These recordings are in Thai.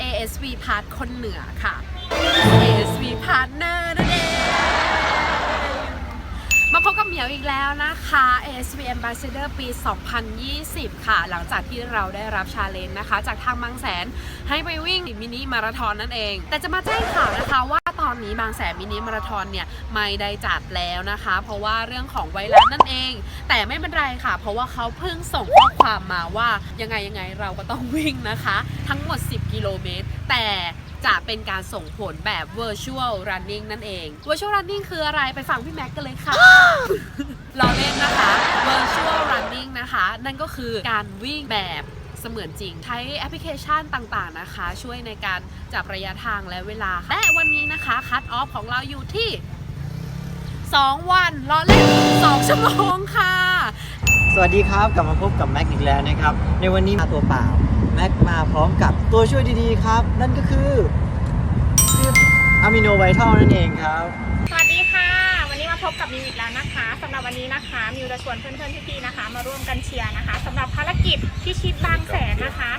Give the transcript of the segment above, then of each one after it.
ASV Part คนเหนือค่ะ ASV Partner นั่นเองมาพบกับเหมียวอีกแล้วนะคะ ASV Ambassador ปี 2020 ค่ะ หลังจากที่เราได้รับชาเลนจ์นะคะ จากทางบางแสนให้ไปวิ่งมินิมาราธอนนั่นเอง แต่จะมาแจ้งข่าวนะคะว่า ตอนนี้บางแสนมินิมาราธอนเนี่ยไม่ได้จัดแล้วนะคะ เพราะว่าเรื่องของไวรัสนั่นเอง แต่ไม่เป็นไรค่ะ เพราะว่าเขาเพิ่งส่งข้อความมาว่ายังไงยังไงเราก็ต้องวิ่งนะคะ ทั้งหมด 10 กิโลเมตร แต่จะเป็นการส่งผลแบบ virtual running นั่นเอง virtual running คืออะไรไปฟังพี่แม็กกันเลยค่ะ เราเล่นนะคะ virtual running นะคะ นั่นก็คือการวิ่งแบบ เสมือนจริง ใช้แอปพลิเคชันต่างๆนะคะ ช่วยในการจับระยะทางและเวลาค่ะและวันนี้นะคะคัตออฟของเราอยู่ที่ 2 วันรอเล่น2ชั่วโมงค่ะ สวัสดีครับกลับมาพบกับแม็กอีกแล้วนะครับ ในวันนี้มาตัวเปล่าแม็กมาพร้อมกับตัวช่วยดีๆครับ นั่นก็คืออะมิโนไวทัลนั่นเองครับ สวัสดีค่ะวันนี้ มาพบกับมิวอีกแล้วนะคะสำหรับวันนี้นะคะมิวจะชวนเพื่อนๆพี่ๆนะคะ มาร่วมกันเชียร์นะคะสำหรับภารกิจพิชิตบางแสนนะคะ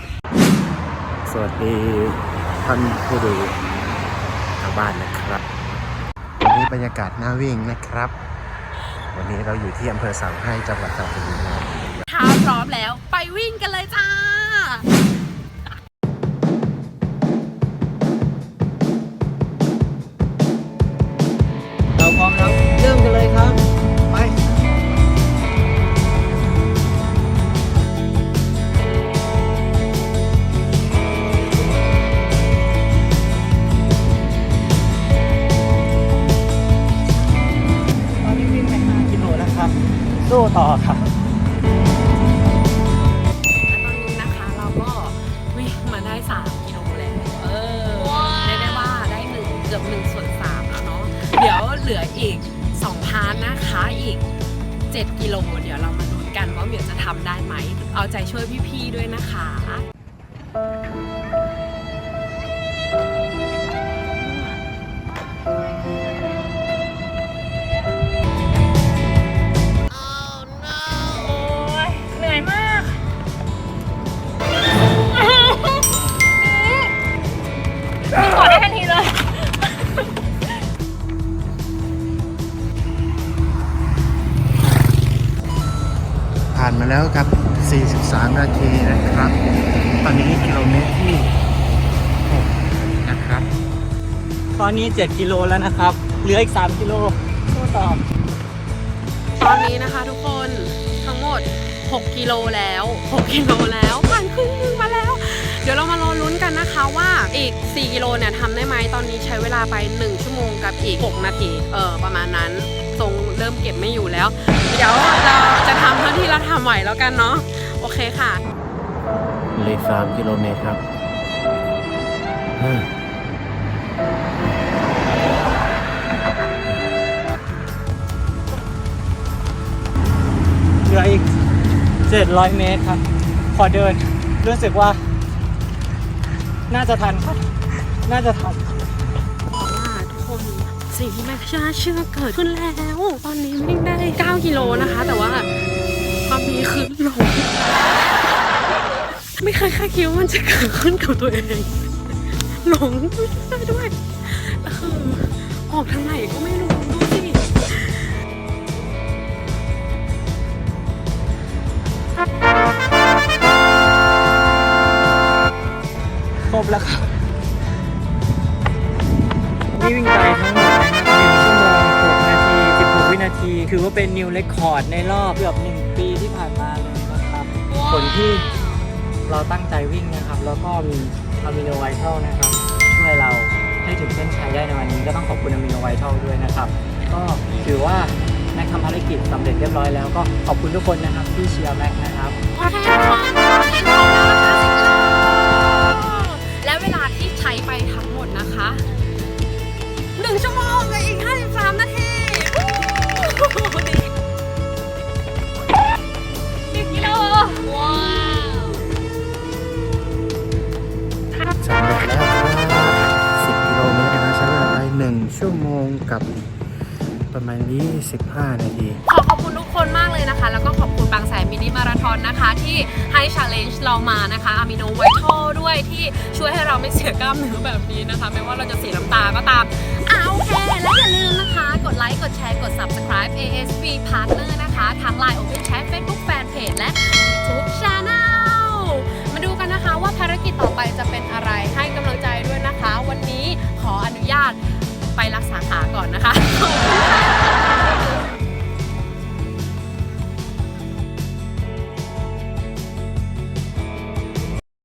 สวัสดีท่านผู้ดูทางบ้านนะครับวันนี้บรรยากาศหน้าวิ่งนะครับ วันนี้เราอยู่ที่อำเภอสังให้จังหวัดตราดบุรีรัมย์ถ้าพร้อมแล้วไปวิ่ สู้ต่อครับและตอนนี้นะคะเราก็วิ่งมาได้ 3 กิโลแล้วเออเรียกได้ว่าได้หนึ่งเกือบ1ส่วน3แล้วเนาะเดี๋ยวเหลืออีก 2 พาร์ทนะคะอีก 7 กิโล เดี๋ยวเรามาลุ้นกันว่าเหมียวจะทำได้ไหม เอาใจช่วยพี่ๆด้วยนะคะานมาแล้วครับ 43 นาทีนะครับ ตอนนี้กิโลเมตรที่6นะครับ ตอนนี้ 7 กิโลแล้วนะครับ เหลืออีก 3 กิโลสู้ต่อตอนนี้นะคะทุกคนทั้งหมด 6 กิโลแล้ว 6 กิโลแล้วผ่านครึ่งหนึงมาแล้ว เดี๋ยวเรามารอลุ้นกันนะคะว่าอีก 4 กิโลเนี่ยทำได้ไหมตอนนี้ใช้เวลาไป 1 ชั่วโมงกับอีก 6 นาที เออประมาณนั้นทรงเริ่มเก็บไม่อยู่แล้ว เดี๋ยวเราจะทำเท่าที่เราทำไหวแล้วกันเนาะโอเคค่ะเหลย3กิโลเมตรครับอืมเหลืออีก 700 เมตรครับ ขอเดิน รู้สึกว่า น่าจะทันครับ น่าจะทันว่าทุกคน สิ่งที่ไม่น่าเชื่อเกิดขึ้นแล้ว ตอนนี้วิ่งได้ 9 กิโลนะคะ แต่ว่าความดีคือหลงไม่เคยคาดคิดว่ามันจะเกิดขึ้นกับตัวเอง หลงได้ด้วยคือออกทางไหนก็ไม่รู้ดูสิครบแล้วครั ถือว่าเป็นนิวเรคคอร์ดในรอบเกือบ1ปีที่ผ่านมาเลยนะครับผลที่เราตั้งใจวิ่งนะครับ แล้วก็มีอะมิโนไวทัลนะครับ ช่วยเราให้ถึงเส้นชัยได้ในวันนี้ก็ต้องขอบคุณอะมิโนไวทัลด้วยนะครับ ก็ถือว่าแม็กทำภารกิจสำเร็จเรียบร้อยแล้วก็ขอบคุณทุกคนนะครับที่เชียร์แม็กนะครับ และเวลาที่ใช้ไปทั้งหมดนะคะ 1 ชั่วโมง ชั่วโมงกับประมาณ 25 นาที ขอขอบคุณทุกคนมากเลยนะคะ แล้วก็ขอบคุณบางแสนมินิมาราธอนนะคะ ที่ให้ชาเลนจ์เรามานะคะอะมิโนไวท์ทอด้วยที่ช่วยให้เราไม่เสียกล้ามเนื้อแบบนี้นะคะ ไม่ว่าเราจะเสียน้ำตาก็ตามอ่าโอเค และอย่าลืมนะคะ กดไลค์ กดแชร์ กด subscribe ASB Partner นะคะ ทาง Line Open Chat Facebook Fanpage และ YouTube Channel มาดูกันนะคะว่าภารกิจต่อไปจะเป็นอะไรให้กำลังใจด้วยนะคะ วันนี้ขออนุญาต ไปรักษาขาก่อนนะคะ